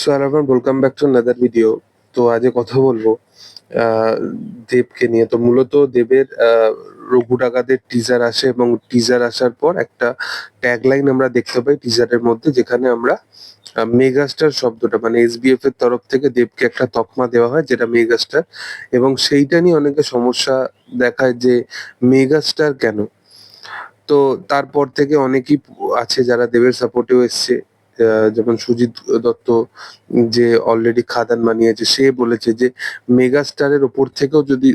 So everyone welcome back to video তো আজকে কথা বলব দেবকে নিয়ে। তো মূলত দেবের রঘু ডাকাতের টিজার আসে এবং টিজার আসার পর একটা ট্যাগলাইন আমরা দেখতে পাই টিজারের মধ্যে, যেখানে আমরা মেগাস্টার শব্দটা মানে এসবিএফ এর তরফ থেকে দেবকে একটা তকমা দেওয়া হয়, যেটা মেগাস্টার এবং সেইটা নিয়ে অনেকে সমস্যা দেখায় যে মেগাস্টার কেন? তো তারপর থেকে অনেকেই আছে যারা দেবের সাপোর্টেও এসছে। যেমন সুজিত দত্ত যে অলরেডি খাদান বানিয়েছে, সে বলেছে যে মেগা স্টারের ওপর থেকেও যদি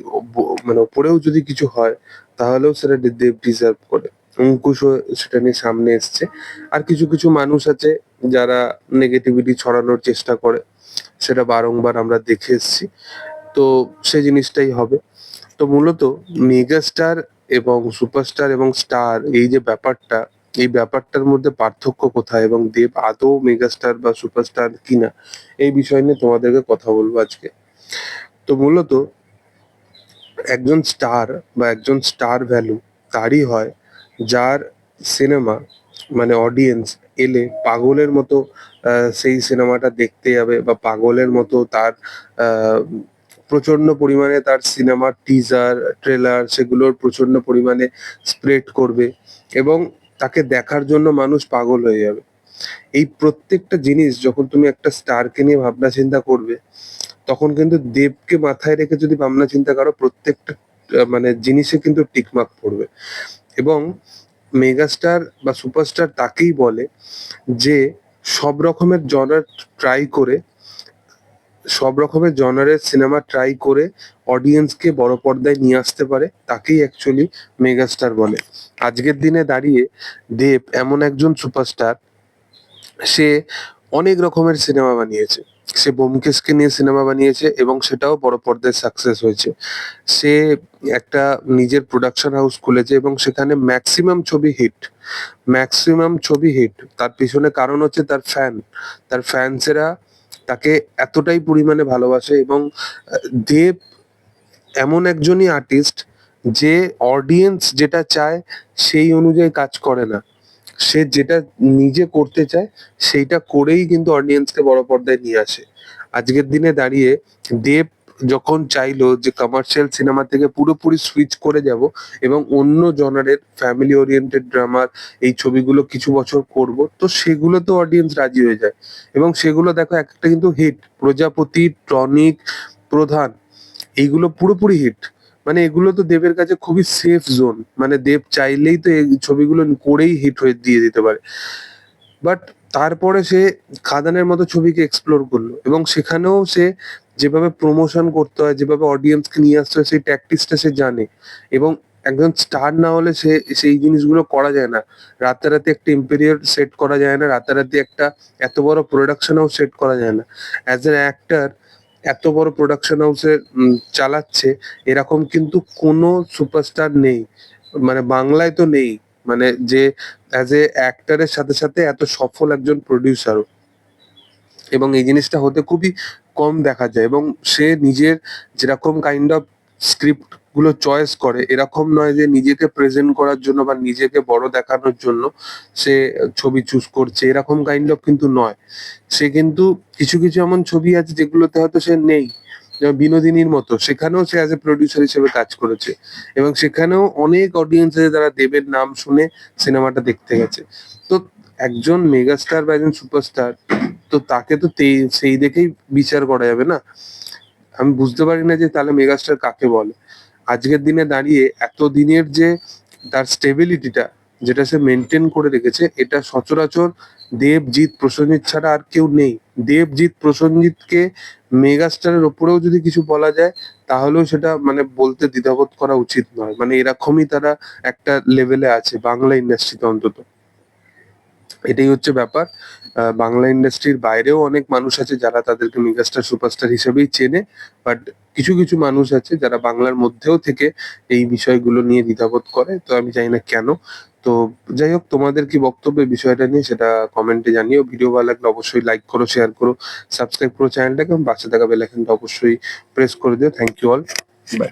মানে ওপরেও যদি কিছু হয়, তাহলেও সেটা দেব ডিজার্ভ করে। অঙ্কুশও সেটা নিয়ে সামনে এসছে। আর কিছু কিছু মানুষ আছে যারা নেগেটিভিটি ছড়ানোর চেষ্টা করে। সেটা বারংবার আমরা দেখে এসেছি। তো সেই জিনিসটাই হবে। তো মূলত মেগাস্টার এবং সুপারস্টার এবং স্টার এই যে ব্যাপারটা এই ব্যাপারটার মধ্যে পার্থক্য কোথায় এবং দেব আদৌ মেগাস্টার বা সুপারস্টার কিনা এই বিষয় নিয়ে তোমাদেরকে কথা বলব আজকে। তো মূলত একজন স্টার বা একজন স্টার ভ্যালু তারই হয় যার সিনেমা মানে অডিয়েন্স এলে পাগলের মতো সেই সিনেমাটা দেখতে যাবে বা পাগলের মতো তার প্রচণ্ড পরিমাণে তার সিনেমার টিজার ট্রেলার সেগুলোর প্রচণ্ড পরিমাণে স্প্রেড করবে এবং তাকে দেখার জন্য মানুষ পাগল হয়ে যাবে। এই প্রত্যেকটা জিনিস যখন তুমি একটা স্টারকে নিয়ে ভাবনা চিন্তা করবে, তখন কিন্তু দেবকে মাথায় রেখে যদি ভাবনা চিন্তা করো, প্রত্যেকটা মানে জিনিসে কিন্তু টিকমার্ক পড়বে। এবং মেগাস্টার বা সুপারস্টার তাকেই বলে যে সব রকমের জনার ট্রাই করে সব রকমের জনারের সিনেমা ট্রাই করে অডিয়েন্সকে বড় পর্দায় নিয়ে আসতে পারে, তাকেই অ্যাকচুয়ালি মেগাস্টার বলে। আজকের দিনে দাঁড়িয়ে দেব এমন একজন সুপারস্টার সে অনেক রকমের সিনেমা বানিয়েছে। সে বোমকেশকে নিয়ে সিনেমা বানিয়েছে এবং সেটাও বড় পর্দায় সাকসেস হয়েছে। সে একটা নিজের প্রোডাকশন হাউস খুলেছে এবং সেখানে ম্যাক্সিমাম ছবি হিট ম্যাক্সিমাম ছবি হিট তার পিছনে কারণ হচ্ছে তার ফ্যান তার ফ্যান্সেরা তাকে এতটাই পরিমাণে ভালোবাসে এবং দেব এমন একজনই আর্টিস্ট যে অডিয়েন্স যেটা চায় সেই অনুযায়ী কাজ করে না। সে যেটা নিজে করতে চায় সেইটা করেই কিন্তু অডিয়েন্সকে বড় পর্দায় নিয়ে আসে। আজকের দিনে দাঁড়িয়ে দেব যখন চাইলো যে কমার্শিয়াল সিনেমা থেকে পুরোপুরি সুইচ করে যাব এবং অন্য জনারের ফ্যামিলি ওরিয়েন্টেড ড্রামার এই ছবিগুলো কিছু বছর করব, তো সেগুলো তো অডিয়েন্স রাজি হয়ে যায়। এবং সেগুলো দেখো একটা কিন্তু হিট প্রজাপতি, টনিক, প্রধান, এইগুলো পুরোপুরি হিট মানে এগুলো তো দেবের কাছে খুবই সেফ জোন মানে দেব চাইলেই তো এই ছবিগুলো করেই হিট হয়ে দিয়ে দিতে পারে। বাট তারপরে সে খাদানের মতো ছবিকে এক্সপ্লোর করল এবং সেখানেও সে যেভাবে প্রমোশন করতে হয়, যেভাবে অডিয়েন্সকে নিয়ে আসতে হয়, সেই ট্যাকটিক্সটা সে জানে। এবং একজন স্টার না হলে সে, সেই জিনিসগুলো করা যায় না। রাতারাতি একটা ইম্পেরিয়ার সেট করা যায় না, রাতারাতি একটা এত বড় প্রোডাকশন হাউস সেট করা যায় না। অ্যাজ এন অ্যাক্টার এত বড় প্রোডাকশন হাউসে চালাচ্ছে, এরকম কিন্তু কোনো সুপারস্টার নেই। মানে বাংলায় তো নেই। মানে যে অ্যাজ এ অ্যাক্টারের সাথে সাথে এত সফল একজন প্রডিউসারও এবং এই জিনিসটা হতে খুবই কম দেখা যায় এবং সে নিজের যেরকম কাইন্ড অফ স্ক্রিপ্টগুলো চয়েস করে, এরকম নয় যে নিজেকে প্রেজেন্ট করার জন্য বা নিজেকে বড় দেখানোর জন্য সে ছবি চুজ করছে, এরকম কাইন্ড অফ কিন্তু নয়। সে কিন্তু কিছু কিছু এমন ছবি আছে যেগুলোতে হয়তো সে নেই বিনোদিনীর মতো, সেখানেও সে অ্যাজ এ প্রডিউসার হিসেবে কাজ করেছে এবং সেখানেও অনেক অডিয়েন্স আছে যারা দেবের নাম শুনে সিনেমাটা দেখতে গেছে। তো একজন মেগাস্টার বা একজন সুপারস্টার তো তাকে তো সেই দেখেই বিচার করা যাবে না। আমি বুঝতে পারি না যে তাহলে মেগাস্টার কাকে বলে। আজকের দিনে দাঁড়িয়ে এত দিনের যে তার স্টেবিলিটিটা, যেটা সে মেনটেন করে রেখেছে, এটা সচরাচর দেবজিৎ প্রসেনজিৎ ছাড়া আর কেউ নেই। দেবজিৎ প্রসেনজিৎকে মেগাস্টারের ওপরেও যদি কিছু বলা যায়, তাহলেও সেটা মানে বলতে দ্বিধাবোধ করা উচিত নয়। মানে এরকমই তারা একটা লেভেলে আছে বাংলা ইন্ডাস্ট্রিতে অন্তত। এটাই হচ্ছে ব্যাপার। বাংলা ইন্ডাস্ট্রির বাইরেও অনেক মানুষ আছে যারা তাদেরকে মেগাস্টার সুপারস্টার হিসেবেই চেনে বাট কিছু কিছু মানুষ আছে যারা বাংলার মধ্যেও থেকে এই বিষয়গুলো নিয়ে দ্বিধাবোধ করে, তো আমি জানি না কেন। তো যাই হোক, তোমাদের কি বক্তব্য বিষয়টা নিয়ে সেটা কমেন্টে জানিও। ভিডিও ভালো লাগলে অবশ্যই লাইক করো শেয়ার করো সাবস্ক্রাইব করো চ্যানেলটাকে এবং বাচ্চা থাকা বেল আইকনটা অবশ্যই প্রেস করে দিও। Thank you all by